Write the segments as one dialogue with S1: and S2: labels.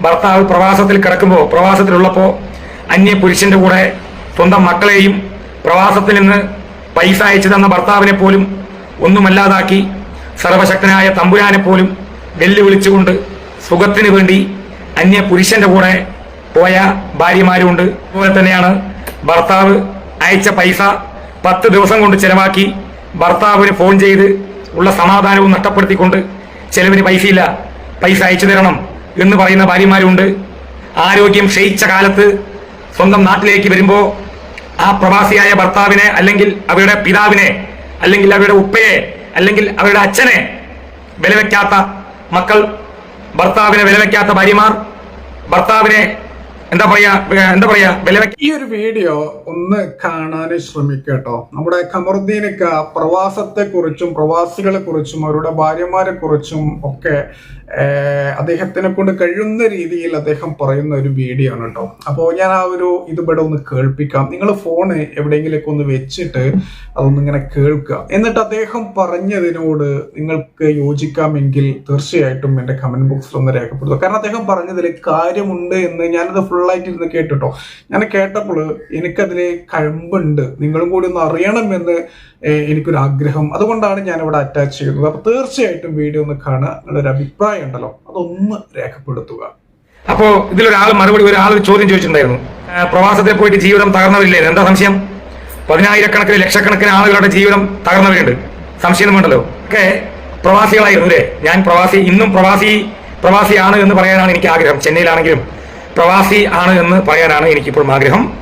S1: ഭർത്താവ് പ്രവാസത്തിൽ കിടക്കുമ്പോൾ പ്രവാസത്തിലുള്ളപ്പോൾ അന്യ പുരുഷന്റെ കൂടെ സ്വന്തം മക്കളെയും പ്രവാസത്തിൽ നിന്ന് പൈസ അയച്ചു തന്ന ഭർത്താവിനെ പോലും ഒന്നുമല്ലാതാക്കി സർവശക്തനായ തമ്പുരാനെ പോലും വെല്ലുവിളിച്ചുകൊണ്ട് സുഖത്തിന് വേണ്ടി അന്യ പുരുഷന്റെ കൂടെ പോയ ഭാര്യമാരുമുണ്ട് അതുപോലെ തന്നെയാണ് ഭർത്താവ് അയച്ച പൈസ പത്ത് ദിവസം കൊണ്ട് ചെലവാക്കി ഭർത്താവിന് ഫോൺ ചെയ്ത് ഉള്ള സമാധാനവും നഷ്ടപ്പെടുത്തിക്കൊണ്ട് ചെലവിന് പൈസയില്ല. പൈസ അയച്ചു തരണം. എന്ന് പറയുന്ന ഭാര്യമാരുണ്ട്. ആരോഗ്യം ക്ഷയിച്ച കാലത്ത് സ്വന്തം നാട്ടിലേക്ക് വരുമ്പോൾ ആ പ്രവാസിയായ ഭർത്താവിനെ അല്ലെങ്കിൽ അവരുടെ പിതാവിനെ അല്ലെങ്കിൽ അവരുടെ ഉപ്പയെ അല്ലെങ്കിൽ അവരുടെ അച്ഛനെ വിലവെക്കാത്ത മക്കൾ ഭർത്താവിനെ വിലവെക്കാത്ത ഭാര്യമാർ ഭർത്താവിനെ എന്താ പറയാ എന്താ പറയാ വിലവെക്ക
S2: ഈ ഒരു വീഡിയോ ഒന്ന് കാണാൻ ശ്രമിക്കട്ടോ. നമ്മുടെ ഖമറുദ്ദീനക്ക പ്രവാസത്തെ കുറിച്ചും പ്രവാസികളെ കുറിച്ചും അവരുടെ ഭാര്യമാരെ കുറിച്ചും ഒക്കെ അദ്ദേഹത്തിനെ കൊണ്ട് കഴിയുന്ന രീതിയിൽ അദ്ദേഹം പറയുന്ന ഒരു വീഡിയോ ആണ് കേട്ടോ അപ്പോൾ ഞാൻ ആ ഒരു ഇത് ഇവിടെ ഒന്ന് കേൾപ്പിക്കാം. നിങ്ങൾ ഫോണ് എവിടെയെങ്കിലൊക്കെ ഒന്ന് വെച്ചിട്ട് അതൊന്ന് ഇങ്ങനെ കേൾക്കുക. എന്നിട്ട് അദ്ദേഹം പറഞ്ഞതിനോട് നിങ്ങൾക്ക് യോജിക്കാമെങ്കിൽ തീർച്ചയായിട്ടും എന്റെ കമന്റ് ബോക്സിൽ ഒന്ന് രേഖപ്പെടുത്തുക. കാരണം അദ്ദേഹം പറഞ്ഞതിൽ കാര്യമുണ്ട് എന്ന് ഞാനത് ഫുള്ളായിട്ട് ഇരുന്ന് കേട്ടിട്ടോ ഞാൻ കേട്ടപ്പോൾ എനിക്കതിൽ കഴമ്പുണ്ട്. നിങ്ങളും കൂടി ഒന്ന് അറിയണമെന്ന് എനിക്കൊരു ആഗ്രഹം അതുകൊണ്ടാണ് ഞാനിവിടെ അറ്റാച്ച് ചെയ്യുന്നത്. അപ്പോൾ തീർച്ചയായിട്ടും വീഡിയോ ഒന്ന് കാണുക. നിങ്ങളുടെ ഒരു അഭിപ്രായം ഉണ്ടല്ലോ. അതൊന്ന് രേഖപ്പെടുത്തുക.
S1: അപ്പോ ഇതിലൊരാൾ മറുപടി ഒരാൾ ഒരു ചോദ്യം ചോദിച്ചിട്ടുണ്ടായിരുന്നു. പ്രവാസത്തിൽ പോയിട്ട് ജീവിതം തകർന്നവരില്ലേ? എന്താ സംശയം? പതിനായിരക്കണക്കിന് ലക്ഷക്കണക്കിന് ആളുകളുടെ ജീവിതം തകർന്നവരുണ്ട്. സംശയം വേണ്ടല്ലോ ഒക്കെ പ്രവാസികളായിരുന്നു അല്ലേ? ഞാൻ പ്രവാസി ഇന്നും പ്രവാസി പ്രവാസിയാണ് എന്ന് പറയാനാണ് എനിക്ക് ആഗ്രഹം. ചെന്നൈയിലാണെങ്കിലും പ്രവാസി ആണ് എന്ന് പറയാനാണ് എനിക്കിപ്പോഴും ആഗ്രഹം.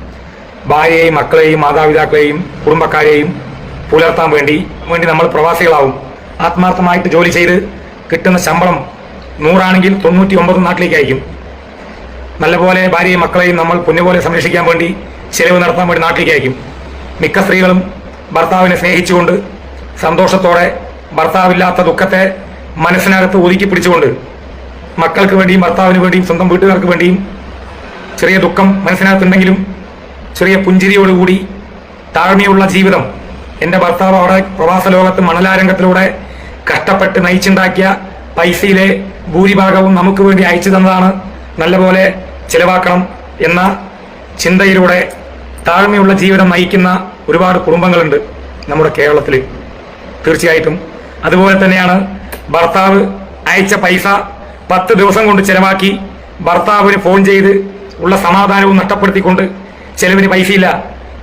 S1: ഭാര്യയെയും മക്കളെയും മാതാപിതാക്കളെയും കുടുംബക്കാരെയും പുലർത്താൻ വേണ്ടി വേണ്ടി നമ്മൾ പ്രവാസികളാവും. ആത്മാർത്ഥമായിട്ട് ജോലി ചെയ്ത് കിട്ടുന്ന ശമ്പളം നൂറാണെങ്കിൽ തൊണ്ണൂറ്റി ഒമ്പത് നാട്ടിലേക്ക് അയക്കും നല്ലപോലെ ഭാര്യയും മക്കളെയും നമ്മൾ പൊന്നുപോലെ സംരക്ഷിക്കാൻ വേണ്ടി ചെലവ് നടത്താൻ വേണ്ടി നാട്ടിലേക്ക് അയക്കും മിക്ക സ്ത്രീകളും ഭർത്താവിനെ സ്നേഹിച്ചുകൊണ്ട് സന്തോഷത്തോടെ ഭർത്താവില്ലാത്ത ദുഃഖത്തെ മനസ്സിനകത്ത് ഒതുക്കി പിടിച്ചുകൊണ്ട് മക്കൾക്ക് വേണ്ടിയും ഭർത്താവിന് വേണ്ടിയും സ്വന്തം വീട്ടുകാർക്ക് വേണ്ടിയും ചെറിയ ദുഃഖം മനസ്സിനകത്തുണ്ടെങ്കിലും ചെറിയ പുഞ്ചിരിയോടുകൂടി താഴ്മയുള്ള ജീവിതം എന്റെ ഭർത്താവ് അവിടെ പ്രവാസ ലോകത്ത് മണലാരംഗത്തിലൂടെ കഷ്ടപ്പെട്ട് നയിച്ചുണ്ടാക്കിയ പൈസയിലെ ഭൂരിഭാഗവും നമുക്ക് വേണ്ടി അയച്ചു തന്നതാണ്. നല്ലപോലെ ചിലവാക്കണം എന്ന ചിന്തയിലൂടെ താഴ്മയുള്ള ജീവിതം നയിക്കുന്ന ഒരുപാട് കുടുംബങ്ങളുണ്ട് നമ്മുടെ കേരളത്തിൽ. തീർച്ചയായിട്ടും. അതുപോലെ തന്നെയാണ് ഭർത്താവ് അയച്ച പൈസ പത്ത് ദിവസം കൊണ്ട് ചിലവാക്കി ഭർത്താവിന് ഫോൺ ചെയ്ത് ഉള്ള സമാധാനവും നഷ്ടപ്പെടുത്തിക്കൊണ്ട് ചിലവിന് പൈസയില്ല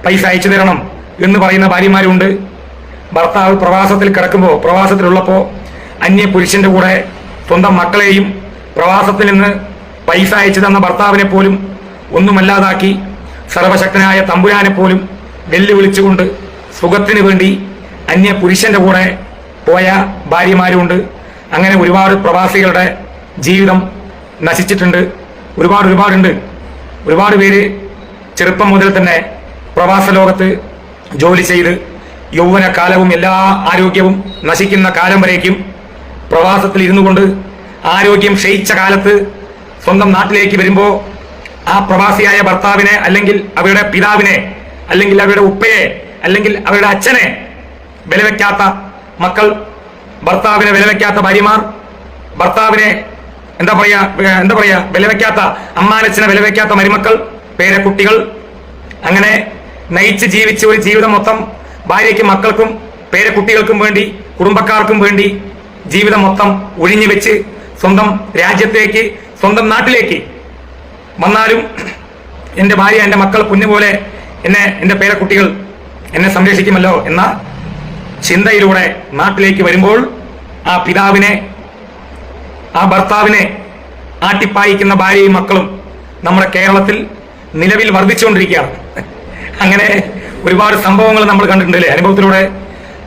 S1: പൈസ അയച്ചു തരണം എന്ന് പറയുന്ന ഭാര്യമാരുണ്ട്. ഭർത്താവ് പ്രവാസത്തിൽ കിടക്കുമ്പോൾ പ്രവാസത്തിലുള്ളപ്പോൾ അന്യ പുരുഷന്റെ കൂടെ സ്വന്തം മക്കളെയും പ്രവാസത്തിൽ നിന്ന് പൈസ അയച്ചു തന്ന ഭർത്താവിനെ പോലും ഒന്നുമല്ലാതാക്കി സർവശക്തനായ തമ്പുരാനെ പോലും വെല്ലുവിളിച്ചുകൊണ്ട് സുഖത്തിന് വേണ്ടി അന്യ പുരുഷന്റെ കൂടെ പോയ ഭാര്യമാരുണ്ട്. അങ്ങനെ ഒരുപാട് പ്രവാസികളുടെ ജീവിതം നശിച്ചിട്ടുണ്ട്. ഒരുപാട് ഒരുപാടുണ്ട്. ഒരുപാട് പേര് ചെറുപ്പം മുതൽ തന്നെ പ്രവാസ ലോകത്ത് ജോലി ചെയ്ത് യൗവനകാലവും എല്ലാ ആരോഗ്യവും നശിക്കുന്ന കാലം വരേക്കും. പ്രവാസത്തിൽ ഇരുന്നു കൊണ്ട് ആരോഗ്യം ക്ഷയിച്ച കാലത്ത് സ്വന്തം നാട്ടിലേക്ക് വരുമ്പോൾ ആ പ്രവാസിയായ ഭർത്താവിനെ അല്ലെങ്കിൽ അവരുടെ പിതാവിനെ അല്ലെങ്കിൽ അവരുടെ ഉപ്പയെ അല്ലെങ്കിൽ അവരുടെ അച്ഛനെ വിലവെക്കാത്ത മക്കൾ ഭർത്താവിനെ വിലവെക്കാത്ത ഭാര്യമാർ ഭർത്താവിനെ എന്താ പറയാ എന്താ പറയാ വിലവെക്കാത്ത അമ്മാനച്ഛനെ വിലവെക്കാത്ത മരുമക്കൾ പേരക്കുട്ടികൾ അങ്ങനെ നയിച്ച് ജീവിച്ച ഒരു ജീവിതം മൊത്തം ഭാര്യയ്ക്കും മക്കൾക്കും പേരക്കുട്ടികൾക്കും വേണ്ടി കുടുംബക്കാർക്കും വേണ്ടി ജീവിതം മൊത്തം ഒഴിഞ്ഞു വെച്ച് സ്വന്തം രാജ്യത്തേക്ക് സ്വന്തം നാട്ടിലേക്ക് വന്നാലും എന്റെ ഭാര്യ എന്റെ മക്കൾ കുഞ്ഞുപോലെ എന്നെ എന്റെ പേരക്കുട്ടികൾ എന്നെ സംരക്ഷിക്കുമല്ലോ എന്ന ചിന്തയിലൂടെ നാട്ടിലേക്ക് വരുമ്പോൾ ആ പിതാവിനെ ആ ഭർത്താവിനെ ആട്ടിപ്പായിക്കുന്ന ഭാര്യയും മക്കളും നമ്മുടെ കേരളത്തിൽ നിലവിൽ വർദ്ധിച്ചുകൊണ്ടിരിക്കുകയാണ്. അങ്ങനെ ഒരുപാട് സംഭവങ്ങൾ നമ്മൾ കണ്ടിട്ടുണ്ട് അനുഭവത്തിലൂടെ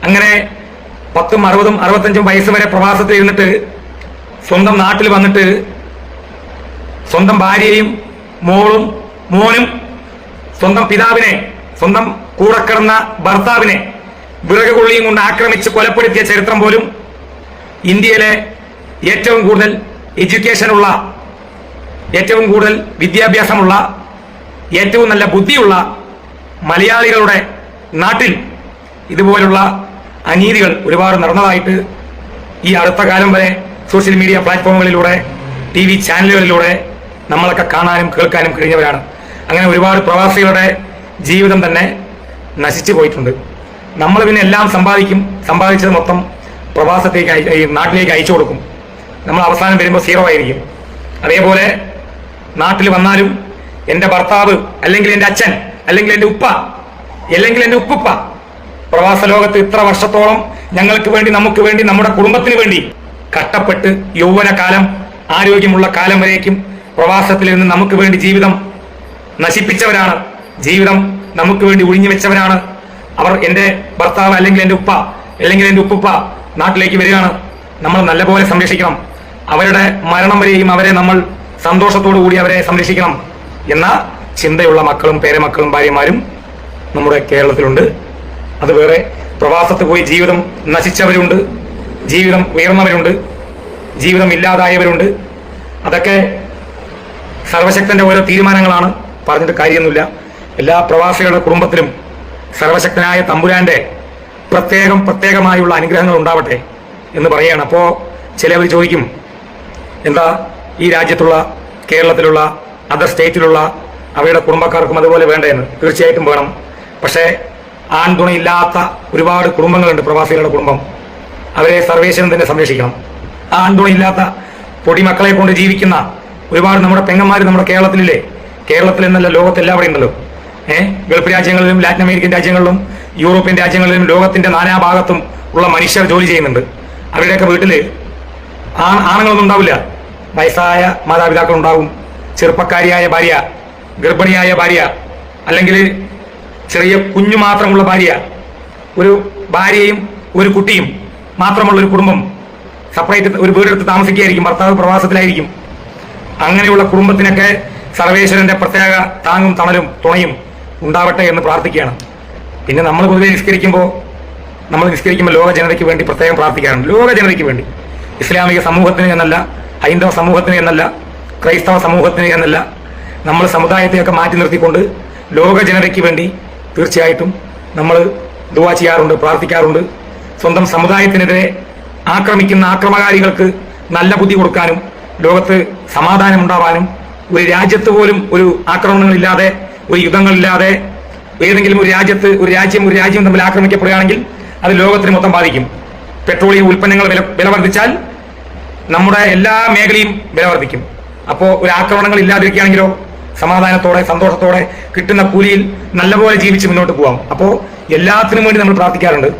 S1: അങ്ങനെ പത്തും അറുപതും അറുപത്തഞ്ചും വയസ്സ് വരെ പ്രവാസത്തിൽ ഇരുന്നിട്ട് സ്വന്തം നാട്ടിൽ വന്നിട്ട് സ്വന്തം ഭാര്യയും മോളും മോനും സ്വന്തം പിതാവിനെ സ്വന്തം കൂടെ കിടന്ന ഭർത്താവിനെ വിറകുകൊള്ളിയും കൊണ്ട് ആക്രമിച്ച് കൊലപ്പെടുത്തിയ ചരിത്രം പോലും ഇന്ത്യയിലെ ഏറ്റവും കൂടുതൽ എഡ്യൂക്കേഷനുള്ള ഏറ്റവും കൂടുതൽ വിദ്യാഭ്യാസമുള്ള ഏറ്റവും നല്ല ബുദ്ധിയുള്ള മലയാളികളുടെ നാട്ടിൽ ഇതുപോലുള്ള അനീതികൾ ഒരുപാട് നടന്നതായിട്ട് ഈ അടുത്ത കാലം വരെ സോഷ്യൽ മീഡിയ പ്ലാറ്റ്ഫോമുകളിലൂടെ ടി വി ചാനലുകളിലൂടെ നമ്മളൊക്കെ കാണാനും കേൾക്കാനും കഴിഞ്ഞവരാണ്. അങ്ങനെ ഒരുപാട് പ്രവാസികളുടെ ജീവിതം തന്നെ നശിച്ചു പോയിട്ടുണ്ട്. നമ്മൾ പിന്നെ എല്ലാം സമ്പാദിക്കും സമ്പാദിച്ചത് മൊത്തം പ്രവാസത്തേക്ക് നാട്ടിലേക്ക് അയച്ചു കൊടുക്കും. നമ്മൾ അവസാനം വരുമ്പോൾ സീറോ ആയിരിക്കും. അതേപോലെ നാട്ടിൽ വന്നാലും എന്റെ ഭർത്താവ് അല്ലെങ്കിൽ എന്റെ അച്ഛൻ അല്ലെങ്കിൽ എന്റെ ഉപ്പ അല്ലെങ്കിൽ എന്റെ ഉപ്പുപ്പ പ്രവാസ ലോകത്ത് ഇത്ര വർഷത്തോളം ഞങ്ങൾക്ക് വേണ്ടി നമുക്ക് വേണ്ടി നമ്മുടെ കുടുംബത്തിന് വേണ്ടി കഷ്ടപ്പെട്ട് യൗവനകാലം ആരോഗ്യമുള്ള കാലം വരേക്കും പ്രവാസത്തിൽ നിന്ന് നമുക്ക് വേണ്ടി ജീവിതം നശിപ്പിച്ചവരാണ്. ജീവിതം നമുക്ക് വേണ്ടി ഒഴിഞ്ഞു വെച്ചവരാണ്. അവർ എന്റെ ഭർത്താവ് അല്ലെങ്കിൽ എന്റെ ഉപ്പ അല്ലെങ്കിൽ എന്റെ ഉപ്പുപ്പ നാട്ടിലേക്ക് വരികയാണ്. നമ്മൾ നല്ലപോലെ സംരക്ഷിക്കണം. അവരുടെ മരണം വരെയും അവരെ നമ്മൾ സന്തോഷത്തോടു കൂടി അവരെ സംരക്ഷിക്കണം എന്ന ചിന്തയുള്ള മക്കളും പേരമക്കളും ഭാര്യമാരും നമ്മുടെ കേരളത്തിലുണ്ട്. അത് വേറെ പ്രവാസത്ത് പോയി ജീവിതം നശിച്ചവരുണ്ട് ജീവിതം ഉയർന്നവരുണ്ട് ജീവിതം ഇല്ലാതായവരുണ്ട്. അതൊക്കെ സർവശക്തന്റെ ഓരോ തീരുമാനങ്ങളാണ്. പറഞ്ഞിട്ട് കാര്യമൊന്നുമില്ല. എല്ലാ പ്രവാസികളുടെ കുടുംബത്തിലും സർവശക്തനായ തമ്പുരാന്റെ പ്രത്യേകം പ്രത്യേകമായുള്ള അനുഗ്രഹങ്ങൾ ഉണ്ടാവട്ടെ എന്ന് പറയുകയാണ്. അപ്പോൾ ചിലവർ ചോദിക്കും എന്താ ഈ രാജ്യത്തുള്ള കേരളത്തിലുള്ള അതർ സ്റ്റേറ്റിലുള്ള അവയുടെ കുടുംബക്കാർക്കും അതുപോലെ വേണ്ടതെന്ന് തീർച്ചയായിട്ടും വേണം. പക്ഷേ ആൺതുണയില്ലാത്ത ഒരുപാട് കുടുംബങ്ങളുണ്ട് പ്രവാസികളുടെ കുടുംബം. അവരെ സർവേശ്വരൻ തന്നെ സംരക്ഷിക്കണം. ആ ആൺതുണയില്ലാത്ത പൊടിമക്കളെ കൊണ്ട് ജീവിക്കുന്ന ഒരുപാട് നമ്മുടെ പെങ്ങന്മാർ നമ്മുടെ കേരളത്തിലില്ലേ? കേരളത്തിൽ എന്നല്ല ലോകത്തെല്ലാവരും ഉണ്ടല്ലോ. ഏഹ് ഗൾഫ് രാജ്യങ്ങളിലും ലാറ്റിൻ അമേരിക്കൻ രാജ്യങ്ങളിലും യൂറോപ്യൻ രാജ്യങ്ങളിലും ലോകത്തിന്റെ നാനാഭാഗത്തും ഉള്ള മനുഷ്യർ ജോലി ചെയ്യുന്നുണ്ട്. അവരുടെയൊക്കെ വീട്ടിൽ ആ ആണുങ്ങളൊന്നും ഉണ്ടാവില്ല. വയസ്സായ മാതാപിതാക്കൾ ഉണ്ടാവും. ചെറുപ്പക്കാരിയായ ഭാര്യ ഗർഭിണിയായ ഭാര്യ അല്ലെങ്കിൽ ചെറിയ കുഞ്ഞു മാത്രമുള്ള ഭാര്യ ഒരു ഭാര്യയും ഒരു കുട്ടിയും മാത്രമുള്ള ഒരു കുടുംബം സെപ്പറേറ്റ് ഒരു വീടെടുത്ത് താമസിക്കുകയായിരിക്കും ഭർത്താവ് പ്രവാസത്തിലായിരിക്കും. അങ്ങനെയുള്ള കുടുംബത്തിനൊക്കെ സർവേശ്വരന്റെ പ്രത്യേക താങ്ങും തണലും തുണയും ഉണ്ടാവട്ടെ എന്ന് പ്രാർത്ഥിക്കുകയാണ്. പിന്നെ നമ്മൾ പൊതുവെ നിസ്കരിക്കുമ്പോൾ നമ്മൾ നിസ്കരിക്കുമ്പോൾ ലോക ജനതയ്ക്ക് വേണ്ടി പ്രത്യേകം പ്രാർത്ഥിക്കാറുണ്ട്. ലോക ജനതയ്ക്ക് വേണ്ടി. ഇസ്ലാമിക സമൂഹത്തിന് എന്നല്ല ഹൈന്ദവ സമൂഹത്തിന് എന്നല്ല ക്രൈസ്തവ സമൂഹത്തിന് എന്നല്ല നമ്മൾ സമുദായത്തെയൊക്കെ മാറ്റി നിർത്തിക്കൊണ്ട് ലോക ജനതയ്ക്ക് വേണ്ടി തീർച്ചയായിട്ടും നമ്മൾ ദുവാ ചെയ്യാറുണ്ട് പ്രാർത്ഥിക്കാറുണ്ട്. സ്വന്തം സമുദായത്തിനെതിരെ ആക്രമിക്കുന്ന ആക്രമകാരികൾക്ക് നല്ല ബുദ്ധി കൊടുക്കാനും ലോകത്ത് സമാധാനം ഉണ്ടാവാനും ഒരു രാജ്യത്ത് പോലും ഒരു ആക്രമണങ്ങളില്ലാതെ ഒരു യുദ്ധങ്ങളില്ലാതെ ഏതെങ്കിലും ഒരു രാജ്യത്ത് ഒരു രാജ്യം ഒരു രാജ്യം തമ്മിൽ ആക്രമിക്കപ്പെടുകയാണെങ്കിൽ അത് ലോകത്തിന് മൊത്തം ബാധിക്കും. പെട്രോളിയം ഉൽപ്പന്നങ്ങൾ വില വില വർദ്ധിച്ചാൽ നമ്മുടെ എല്ലാ മേഖലയും വില വർദ്ധിക്കും അപ്പോൾ ഒരു ആക്രമണങ്ങൾ ഇല്ലാതിരിക്കുകയാണെങ്കിലോ സമാധാനത്തോടെ സന്തോഷത്തോടെ കിട്ടുന്ന കൂലിയിൽ നല്ലപോലെ ജീവിച്ച് മുന്നോട്ട് പോകാം അപ്പോൾ എല്ലാത്തിനും വേണ്ടി നമ്മൾ പ്രാർത്ഥിക്കാറുണ്ട്.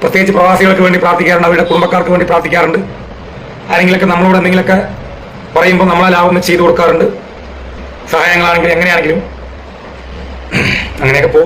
S1: പ്രത്യേകിച്ച് പ്രവാസികൾക്ക് വേണ്ടി പ്രാർത്ഥിക്കാറുണ്ട് അവരുടെ കുടുംബക്കാർക്ക് വേണ്ടി പ്രാർത്ഥിക്കാറുണ്ട്. ആരെങ്കിലൊക്കെ നമ്മളോട് എന്തെങ്കിലുമൊക്കെ പറയുമ്പോൾ നമ്മളെ ലാഭം ചെയ്തു കൊടുക്കാറുണ്ട്. സഹായങ്ങളാണെങ്കിലും എങ്ങനെയാണെങ്കിലും. അങ്ങനെയൊക്കെ പോകും.